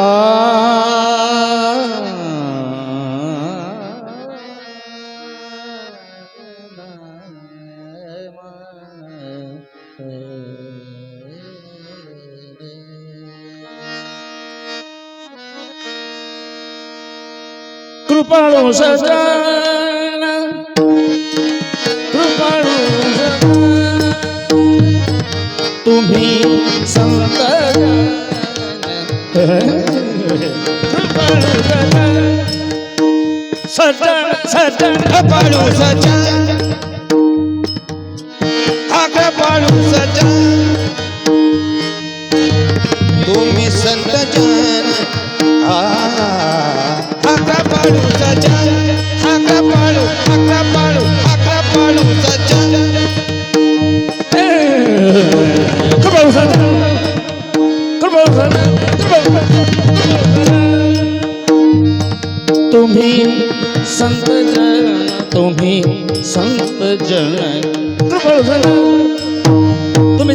Ah. Uh... कृपाळू तुम्ही संत सजन सजन सजन कृपाळू सजन हा कृपाळू सजन तुम्ही संत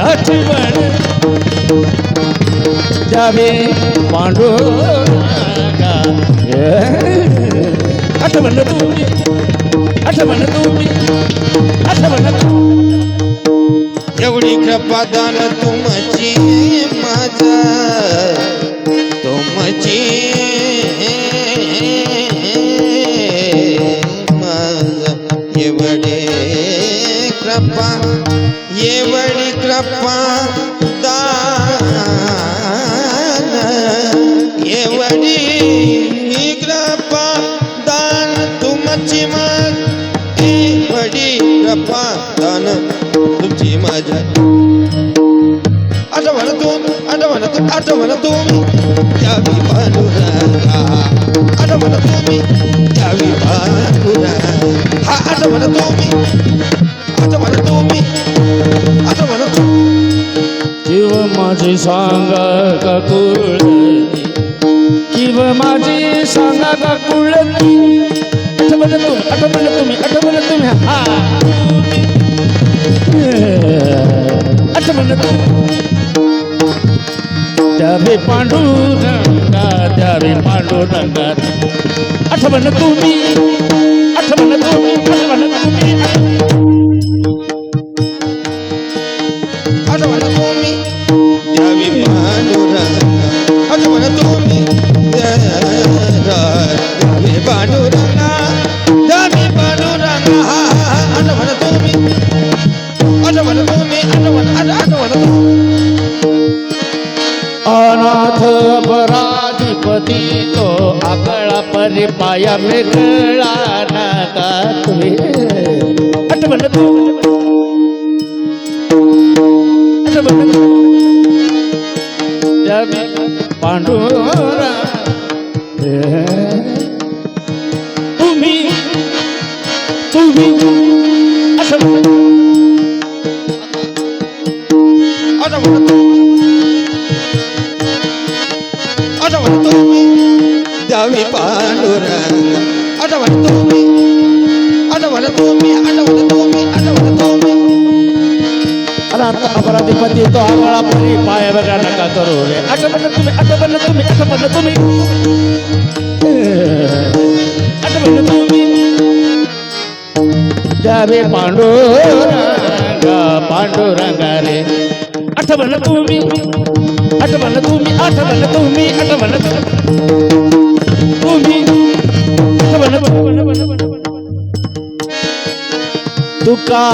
आठवण द्यावे पांडुरंगा आठवण तुम्ही आठवण तुम्ही आठवण एवढी कृपादान तुमची माझा. माझ्या आठवण तुम्ही आठवण तुम्ही आठवण तुम्ही त्यावी पांडुरंगा आठवण तुम्ही द्यावी पांडुरंगा हा आठवण तुम्ही आठवण तुम्ही आठवण तुम्ही किव माझी सांगा का कुळती किव माझी सांगा का कुळती द्यावे पांडुरंगा आठवण तुम्ही पांडुरा तुम्ही तुम्ही आठवण आठवण तुम्ही आठवण तुम्ही द्यावी पांडुरंगा आठवण तुम्ही आठवण तुम्ही आठवण तुम्ही आठवण तुम्ही अनाथ अपराधीपती तो आवळा परी पाया बघा नका करू रे. आठवण तुम्ही आठवण तुम्ही आठवण तुम्ही. आठवण तुम्ही. जावे पांडुरंग पांडुरंग रे. आठवण तुम्ही. आठवण तुम्ही आठवण तुम्ही आठवण तुम्ही. आठवण तुका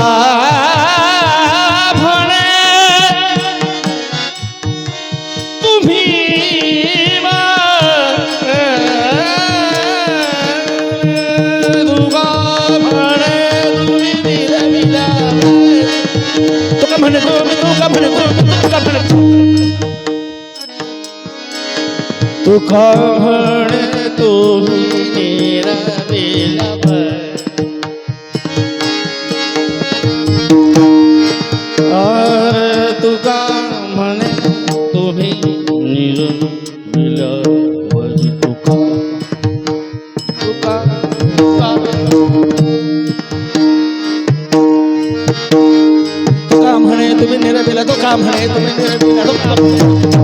सूखा भर तो मेरा बेला और तुका मन तुम्हें निरन मिला वही तुका तुका तुका काम हणे तुम्हें मेरा बेला तो काम हणे तुम्हें मेरा बेला तो काम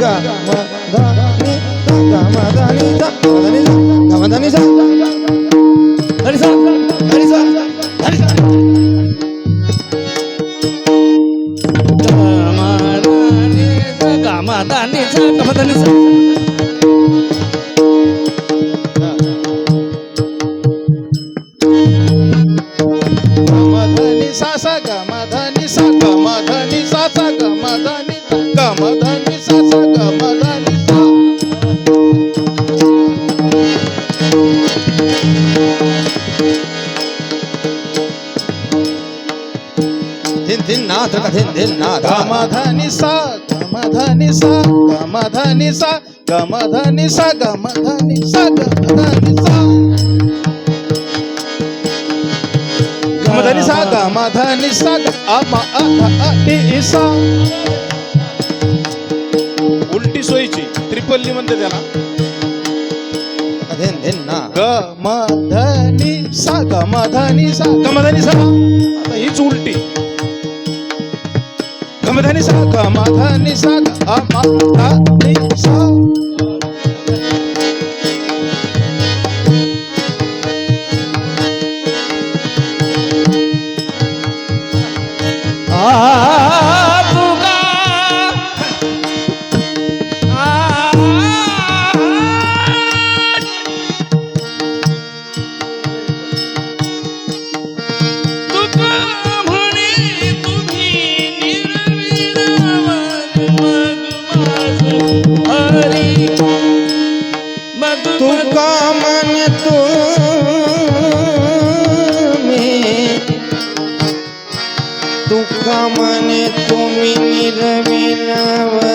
गा म धा नि धा गा म धा नि धा धा नि धा गा म धा नि धा हरि सा हरि सा हरि सा गा म धा नि धा गा म धा नि धा गा म धा नि धा ధని స గమ ధని స గమ ధని స గమ ధని స గమ ధని స గమ ధని స గమ ధని స అమ అ స उलटी सोयीची त्रिपल्ली म्हणते त्याला ग म धनी सा ग म धनी सा ग म धनी सा आता हीच उलटी गमधनी सा गमधनी सा 啊，马啊，你上。power.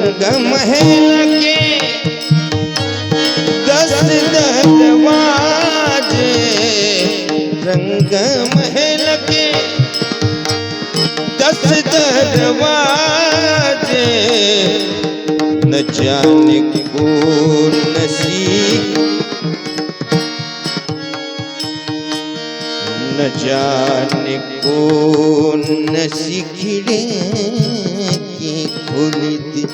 गम है लगे। दस दरवाजे। रंगम महल के दस दलवाज न जाने को नसीब। न जाने को न सीखड़े। भूली थी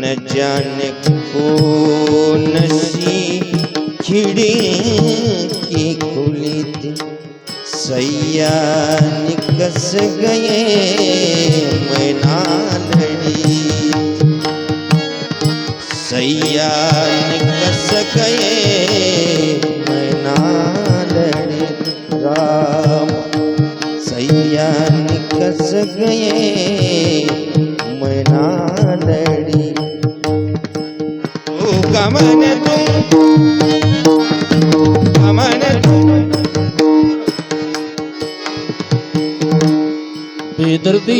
न जाने को नसी खिड़की खुली थी सैया निकस गए मैना लड़ी सैया निकस गए मैना लड़ी राम, सैया निकस गए அமனதும் அமனதும் எதிர்த்து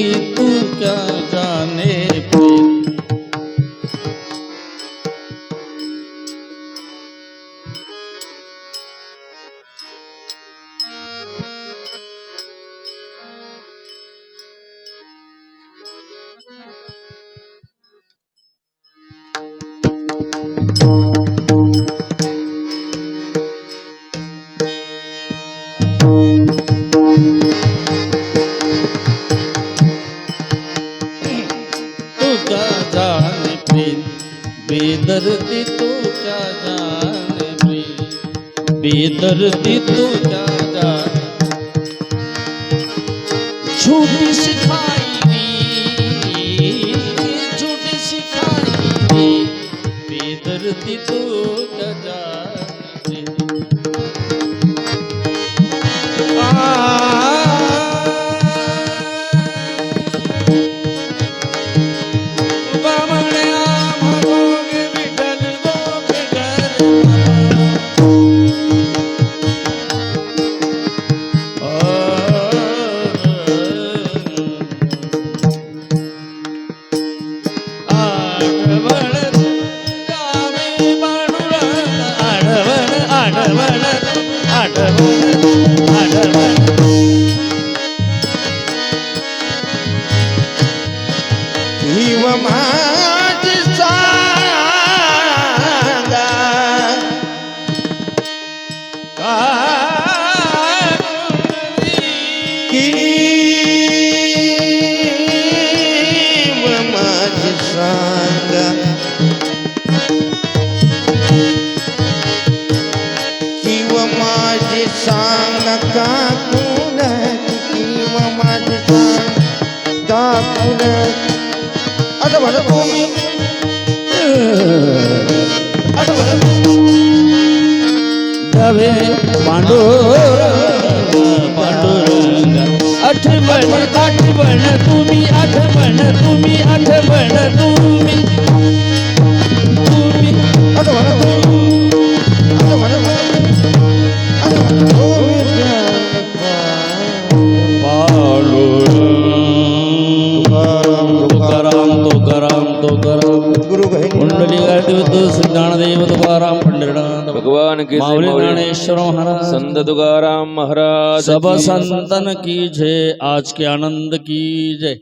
झूठी सिखाई झूठ सिखाई बेदर्दी तो क्या जीव माझी सांगा। जीव माझी सांगा। जीव माझी सांगा जीव माझी सांग म्हणा तुम्ही आता म्हणा नवे पांडुरंग पांडुरंग आठवण आठवण तुम्ही आठवण तुम्ही आठवण तुम्ही तुम्ही आठवण माऊली. ज्ञानेश्वर महाराज संत तुकाराम महाराज सब संतन की जय आज के आनंद की जय